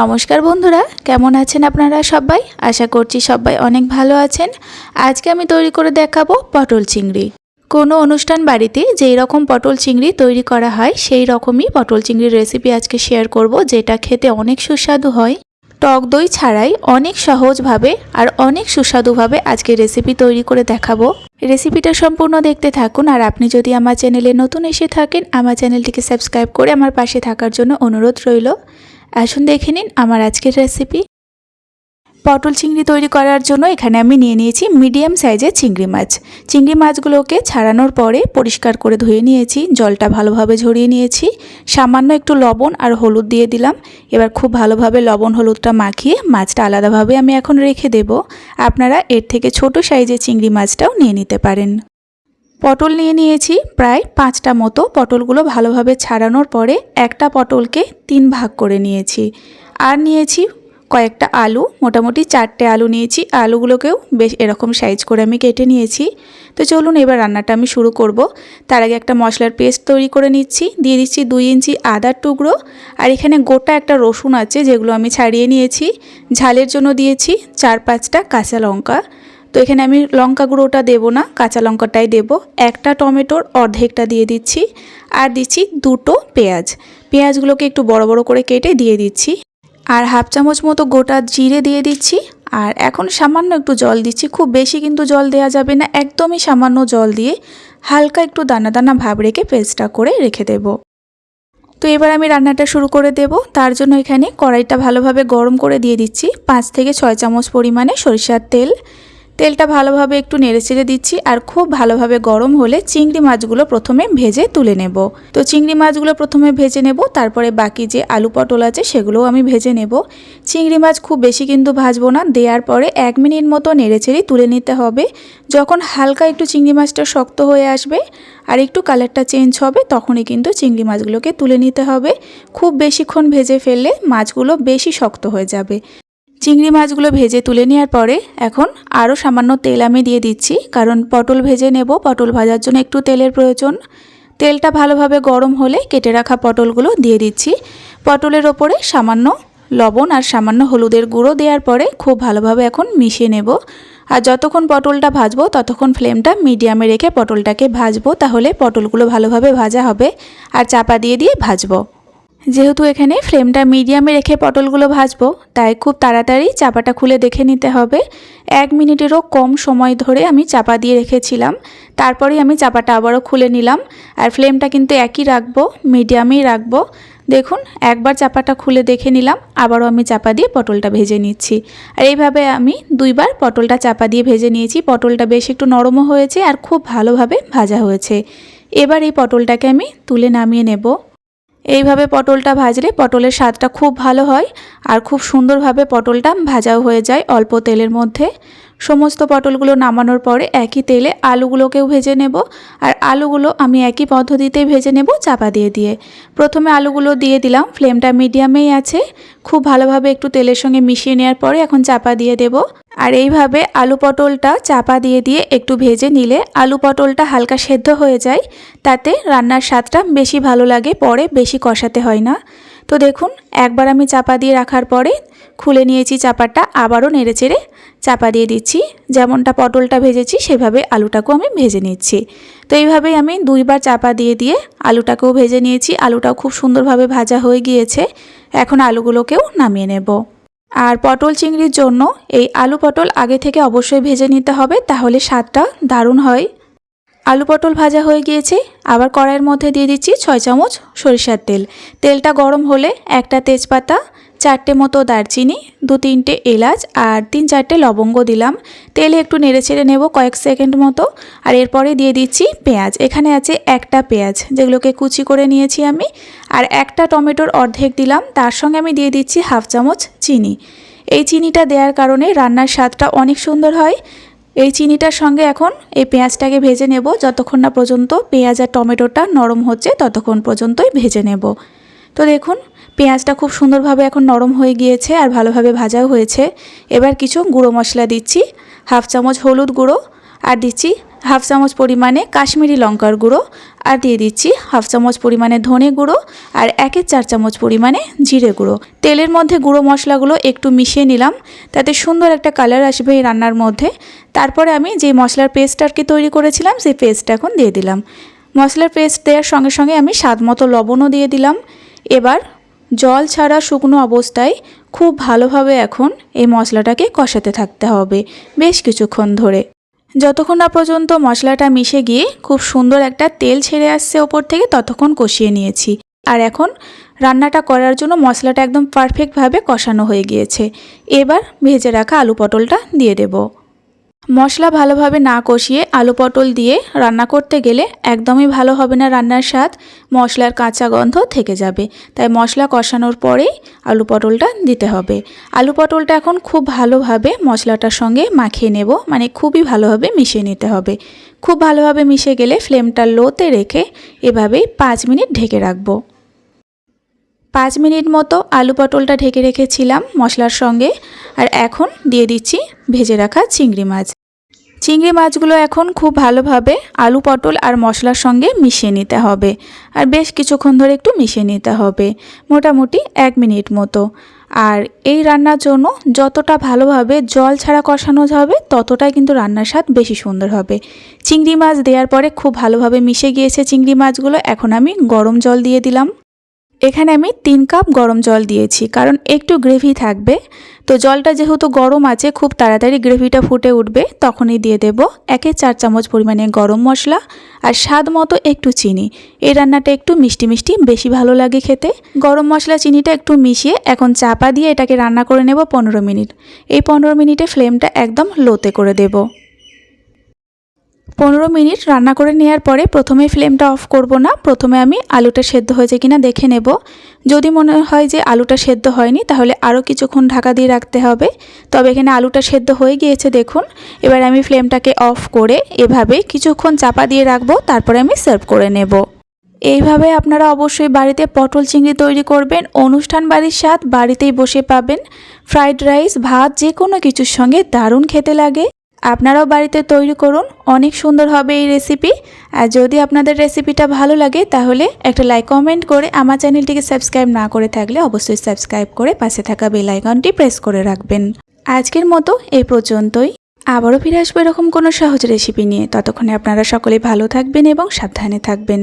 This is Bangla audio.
নমস্কার বন্ধুরা, কেমন আছেন আপনারা সবাই? আশা করছি সবাই অনেক ভালো আছেন। আজকে আমি তৈরি করে দেখাবো পটল চিংড়ি। কোনো অনুষ্ঠান বাড়িতে যেই রকম পটল চিংড়ি তৈরি করা হয়, সেই রকমই পটল চিংড়ির রেসিপি আজকে শেয়ার করব, যেটা খেতে অনেক সুস্বাদু হয়। টক দই ছাড়াই অনেক সহজভাবে আর অনেক সুস্বাদুভাবে আজকে রেসিপি তৈরি করে দেখাবো। রেসিপিটা সম্পূর্ণ দেখতে থাকুন, আর আপনি যদি আমার চ্যানেলে নতুন এসে থাকেন, আমার চ্যানেলটিকে সাবস্ক্রাইব করে আমার পাশে থাকার জন্য অনুরোধ রইল। আসুন দেখে নিন আমার আজকের রেসিপি পটল চিংড়ি তৈরি করার জন্য এখানে আমি নিয়ে নিয়েছি মিডিয়াম সাইজের চিংড়ি মাছ। চিংড়ি মাছগুলোকে ছাড়ানোর পরে পরিষ্কার করে ধুয়ে নিয়েছি, জলটা ভালোভাবে ঝরিয়ে নিয়েছি। সামান্য একটু লবণ আর হলুদ দিয়ে দিলাম। এবার খুব ভালোভাবে লবণ হলুদটা মাখিয়ে মাছটা আলাদাভাবে আমি এখন রেখে দেব। আপনারা এর থেকে ছোট সাইজের চিংড়ি মাছটাও নিয়ে নিতে পারেন। পটল নিয়ে নিয়েছি প্রায় পাঁচটা মতো। পটলগুলো ভালোভাবে ছাড়ানোর পরে একটা পটলকে তিন ভাগ করে নিয়েছি। আর নিয়েছি কয়েকটা আলু, মোটামুটি চারটে আলু নিয়েছি। আলুগুলোকেও বেশ এরকম সাইজ করে আমি কেটে নিয়েছি। তো চলুন এবার রান্নাটা আমি শুরু করব। তার আগে একটা মশলার পেস্ট তৈরি করে নিচ্ছি। দিয়ে দিচ্ছি দুই ইঞ্চি আদার টুকরো। আর এখানে গোটা একটা রসুন আছে যেগুলো আমি ছাড়িয়ে নিয়েছি। ঝালের জন্য দিয়েছি চার পাঁচটা কাঁচা লঙ্কা। তো এখানে আমি লঙ্কা গুঁড়োটা দেবো না, কাঁচা লঙ্কাটাই দেবো। একটা টমেটোর অর্ধেকটা দিয়ে দিচ্ছি, আর দিচ্ছি দুটো পেঁয়াজ। পেঁয়াজগুলোকে একটু বড় বড় করে কেটে দিয়ে দিচ্ছি। আর হাফ চামচ মতো গোটা জিরে দিয়ে দিচ্ছি, আর এখন সামান্য একটু জল দিচ্ছি। খুব বেশি কিন্তু জল দেওয়া যাবে না, একদমই সামান্য জল দিয়ে হালকা একটু দানা দানা ভাব রেখে পেস্টটা করে রেখে দেব। তো এবার আমি রান্নাটা শুরু করে দেব। তার জন্য এখানে কড়াইটা ভালোভাবে গরম করে দিয়ে দিচ্ছি, পাঁচ থেকে ছয় চামচ পরিমাণে সরিষার তেল। তেলটা ভালোভাবে একটু নেড়েচেড়ে দিচ্ছি আর খুব ভালোভাবে গরম হলে চিংড়ি মাছগুলো প্রথমে ভেজে তুলে নেব। তো চিংড়ি মাছগুলো প্রথমে ভেজে নেব, তারপরে বাকি যে আলু পটল আছে সেগুলোও আমি ভেজে নেব। চিংড়ি মাছ খুব বেশি কিন্তু ভাজবো না, দেওয়ার পরে এক মিনিট মতো নেড়েচেড়ে তুলে নিতে হবে। যখন হালকা একটু চিংড়ি মাছটা শক্ত হয়ে আসবে আর একটু কালারটা চেঞ্জ হবে, তখনই কিন্তু চিংড়ি মাছগুলোকে তুলে নিতে হবে। খুব বেশিক্ষণ ভেজে ফেললে মাছগুলো বেশি শক্ত হয়ে যাবে। চিংড়ি মাছগুলো ভেজে তুলে নেওয়ার পরে এখন আরও সামান্য তেল আমি দিয়ে দিচ্ছি, কারণ পটল ভেজে নেব। পটল ভাজার জন্য একটু তেলের প্রয়োজন। তেলটা ভালোভাবে গরম হলে কেটে রাখা পটলগুলো দিয়ে দিচ্ছি। পটলের ওপরে সামান্য লবণ আর সামান্য হলুদের গুঁড়ো দেওয়ার পরে খুব ভালোভাবে এখন মিশিয়ে নেব। আর যতক্ষণ পটলটা ভাজবো, ততক্ষণ ফ্লেমটা মিডিয়ামে রেখে পটলটাকে ভাজবো, তাহলে পটলগুলো ভালোভাবে ভাজা হবে। আর চাপা দিয়ে দিয়ে ভাজবো। যেহেতু এখানে ফ্লেমটা মিডিয়ামে রেখে পটলগুলো ভাজবো, তাই খুব তাড়াতাড়ি চাপাটা খুলে দেখে নিতে হবে। এক মিনিটেরও কম সময় ধরে আমি চাপা দিয়ে রেখেছিলাম। তারপরেই আমি চাপাটা আবারও খুলে নিলাম আর ফ্লেমটা কিন্তু একই রাখব, মিডিয়ামেই রাখব। দেখুন, একবার চাপাটা খুলে দেখে নিলাম, আবারও আমি চাপা দিয়ে পটলটা ভেজে নিচ্ছি। আর এইভাবে আমি দুইবার পটলটা চাপা দিয়ে ভেজে নিয়েছি। পটলটা বেশ একটু নরমও হয়েছে আর খুব ভালোভাবে ভাজা হয়েছে। এবার এই পটলটাকে আমি তুলে নামিয়ে নেব। এইভাবে পটলটা ভাজলে পটলের স্বাদটা খুব ভালো হয় আর খুব সুন্দরভাবে পটলটা ভাজাও হয়ে যায় অল্প তেলের মধ্যে। সমস্ত পটলগুলো নামানোর পরে একই তেলে আলুগুলোকেও ভেজে নেব। আর আলুগুলো আমি একই পদ্ধতিতেই ভেজে নেব চাপা দিয়ে দিয়ে। প্রথমে আলুগুলো দিয়ে দিলাম, ফ্লেমটা মিডিয়ামেই আছে। খুব ভালোভাবে একটু তেলের সঙ্গে মিশিয়ে নেওয়ার পরে এখন চাপা দিয়ে দেব। আর এইভাবে আলু পটলটা চাপা দিয়ে দিয়ে একটু ভেজে নিলে আলু পটলটা হালকা সেদ্ধ হয়ে যায়। তাতে রান্নার স্বাদটা বেশি ভালো লাগে, পরে বেশি কষাতে হয় না। তো দেখুন, একবার আমি চাপা দিয়ে রাখার পরে খুলে নিয়েছি চাপাটা, আবারও নেড়ে চেড়ে চাপা দিয়ে দিচ্ছি। যেমনটা পটলটা ভেজেছি, সেভাবে আলুটাকেও আমি ভেজে নিচ্ছি। তো এইভাবেই আমি দুইবার চাপা দিয়ে দিয়ে আলুটাকেও ভেজে নিয়েছি। আলুটাও খুব সুন্দরভাবে ভাজা হয়ে গিয়েছে। এখন আলুগুলোকেও নামিয়ে নেব। আর পটল চিংড়ির জন্য এই আলু পটল আগে থেকে অবশ্যই ভেজে নিতে হবে, তাহলে স্বাদটা দারুণ হয়। আলু পটল ভাজা হয়ে গিয়েছে। আবার কড়াইয়ের মধ্যে দিয়ে দিচ্ছি ছয় চামচ সরিষার তেল। তেলটা গরম হলে একটা তেজপাতা চারটে মতো দারচিনি, দু তিনটে এলাচ আর তিন চারটে লবঙ্গ দিলাম। তেলে একটু নেড়ে ছেড়ে নেব কয়েক সেকেন্ড মতো। আর এরপরে দিয়ে দিচ্ছি পেঁয়াজ। এখানে আছে একটা পেঁয়াজ, যেগুলোকে কুচি করে নিয়েছি আমি। আর একটা টমেটোর অর্ধেক দিলাম। তার সঙ্গে আমি দিয়ে দিচ্ছি হাফ চামচ চিনি। এই চিনিটা দেওয়ার কারণে রান্নার স্বাদটা অনেক সুন্দর হয়। এই চিনিটার সঙ্গে এখন এই পেঁয়াজটাকে ভেজে নেব। যতক্ষণ না পর্যন্ত পেঁয়াজ আর টমেটোটা নরম হচ্ছে, ততক্ষণ পর্যন্তই ভেজে নেব। তো দেখুন পেঁয়াজটা খুব সুন্দরভাবে এখন নরম হয়ে গিয়েছে আর ভালোভাবে ভাজাও হয়েছে। এবার কিছু গুঁড়ো মশলা দিচ্ছি, হাফ চামচ হলুদ গুঁড়ো আর দিচ্ছি হাফ চামচ পরিমাণে কাশ্মীরি লঙ্কার গুঁড়ো আর দিয়ে দিচ্ছি হাফ চামচ পরিমাণে ধনে গুঁড়ো আর একের চার চামচ পরিমাণে জিরে গুঁড়ো। তেলের মধ্যে গুঁড়ো মশলাগুলো একটু মিশিয়ে নিলাম, তাতে সুন্দর একটা কালার আসবে এই রান্নার মধ্যে। তারপরে আমি যে মশলার পেস্ট আর কি তৈরি করেছিলাম, সেই পেস্টটা এখন দিয়ে দিলাম। মশলার পেস্ট দেওয়ার সঙ্গে সঙ্গে আমি স্বাদ মতো লবণও দিয়ে দিলাম। এবার জল ছাড়া শুকনো অবস্থায় খুব ভালোভাবে এখন এই মশলাটাকে কষাতে থাকতে হবে বেশ কিছুক্ষণ ধরে। যতক্ষণ না পর্যন্ত মশলাটা মিশে গিয়ে খুব সুন্দর একটা তেল ছেড়ে আসছে ওপর থেকে, ততক্ষণ কষিয়ে নিয়েছি। আর এখন রান্নাটা করার জন্য মশলাটা একদম পারফেক্টভাবে কষানো হয়ে গিয়েছে। এবার ভেজে রাখা আলু পটলটা দিয়ে দেবো। মশলা ভালোভাবে না কষিয়ে আলু পটল দিয়ে রান্না করতে গেলে একদমই ভালো হবে না রান্নার স্বাদ। মশলার কাঁচা গন্ধ থেকে যাবে। তাই মশলা কষানোর পরেই আলু পটলটা দিতে হবে। আলু পটলটা এখন খুব ভালোভাবে মশলাটার সঙ্গে মাখিয়ে নেব। মানে খুবই ভালোভাবে মিশিয়ে নিতে হবে। খুব ভালোভাবে মিশে গেলে ফ্লেমটা লোতে রেখে এভাবেই পাঁচ মিনিট ঢেকে রাখব। পাঁচ মিনিট মতো আলু পটলটা ঢেকে রেখেছিলাম মশলার সঙ্গে। আর এখন দিয়ে দিচ্ছি ভেজে রাখা চিংড়ি মাছ। চিংড়ি মাছগুলো এখন খুব ভালোভাবে আলু পটল আর মশলার সঙ্গে মিশিয়ে নিতে হবে। আর বেশ কিছুক্ষণ ধরে একটু মিশিয়ে নিতে হবে, মোটামুটি এক মিনিট মতো। আর এই রান্নার জন্য যতটা ভালোভাবে জল ছাড়া কষানো যাবে, ততটাই কিন্তু রান্নার স্বাদ বেশি সুন্দর হবে। চিংড়ি মাছ দেওয়ার পরে খুব ভালোভাবে মিশে গিয়েছে চিংড়ি মাছগুলো। এখন আমি গরম জল দিয়ে দিলাম। এখানে আমি তিন কাপ গরম জল দিয়েছি, কারণ একটু গ্রেভি থাকবে। তো জলটা যেহেতু গরম আছে, খুব তাড়াতাড়ি গ্রেভিটা ফুটে উঠবে, তখনই দিয়ে দেব একে চার চামচ পরিমাণে গরম মশলা আর স্বাদ মতো একটু চিনি। এই রান্নাটা একটু মিষ্টি মিষ্টি, বেশি ভালো লাগে খেতে। গরম মশলা চিনিটা একটু মিশিয়ে এখন চাপা দিয়ে এটাকে রান্না করে নেব পনেরো মিনিট। এই পনেরো মিনিটে ফ্লেমটা একদম লোতে করে দেবো। পনেরো মিনিট রান্না করে নেওয়ার পরে প্রথমে ফ্লেমটা অফ করব না, প্রথমে আমি আলুটা সেদ্ধ হয়েছে কিনা দেখে নেব। যদি মনে হয় যে আলুটা সেদ্ধ হয়নি, তাহলে আরও কিছুক্ষণ ঢাকা দিয়ে রাখতে হবে। তবে এখানে আলুটা সেদ্ধ হয়ে গিয়েছে দেখুন। এবার আমি ফ্লেমটাকে অফ করে এভাবে কিছুক্ষণ চাপা দিয়ে রাখব, তারপরে আমি সার্ভ করে নেব। এইভাবে আপনারা অবশ্যই বাড়িতে পটল চিংড়ি তৈরি করবেন, অনুষ্ঠান বাড়ির স্বাদ বাড়িতেই বসে পাবেন। ফ্রাইড রাইস, ভাত যে কোনো কিছুর সঙ্গে দারুণ খেতে লাগে। আপনারাও বাড়িতে তৈরি করুন। অনেক সুন্দর হবে এই রেসিপি আর যদি আপনাদের রেসিপিটা ভালো লাগে, তাহলে একটা লাইক কমেন্ট করে আমার চ্যানেলটিকে সাবস্ক্রাইব না করে থাকলে অবশ্যই সাবস্ক্রাইব করে পাশে থাকা বেল আইকনটি প্রেস করে রাখবেন। আজকের মতো এই পর্যন্তই। আবারও ফিরে আসব এরকম কোনো সহজ রেসিপি নিয়ে। ততক্ষণে আপনারা সকলে ভালো থাকবেন এবং সাবধানে থাকবেন।